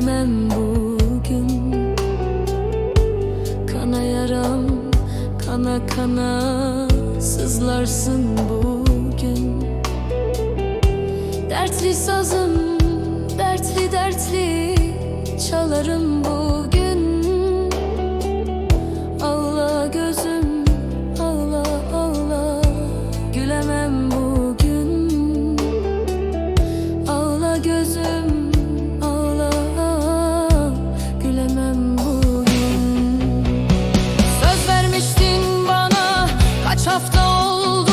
gülemem bugün. Kana yaram kana kana sızlarsın bugün. Dertli sazım dertli dertli çalarım bugün hafta oldu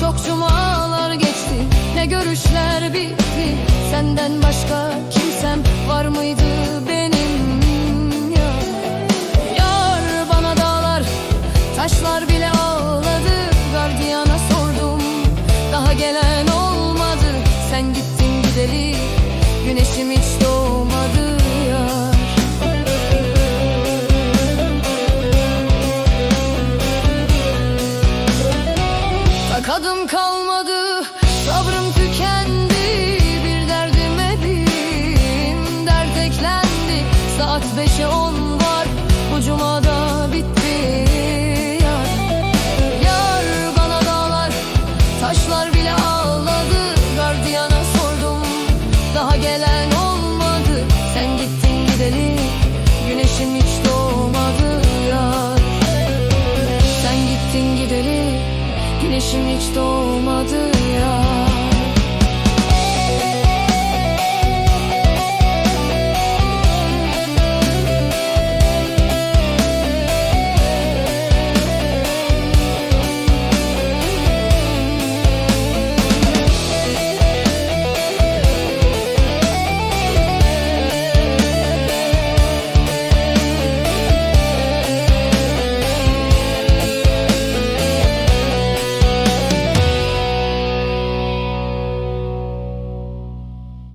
Çok cumalar geçti. Ne görüşler bitti Senden başka kimsem var mıydı benim? Yar Yar bana dağlar taşlar bile ağladı. Gardiyana sordum daha gelen olmadı. Sen gittin gideri güneşim hiç Tak adım kalmadı Sabrım tükendi Bir derdime bin Dert eklendi Saat beşe on Güneşim hiç doğmadı ya.